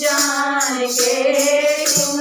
जान के तुम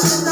Just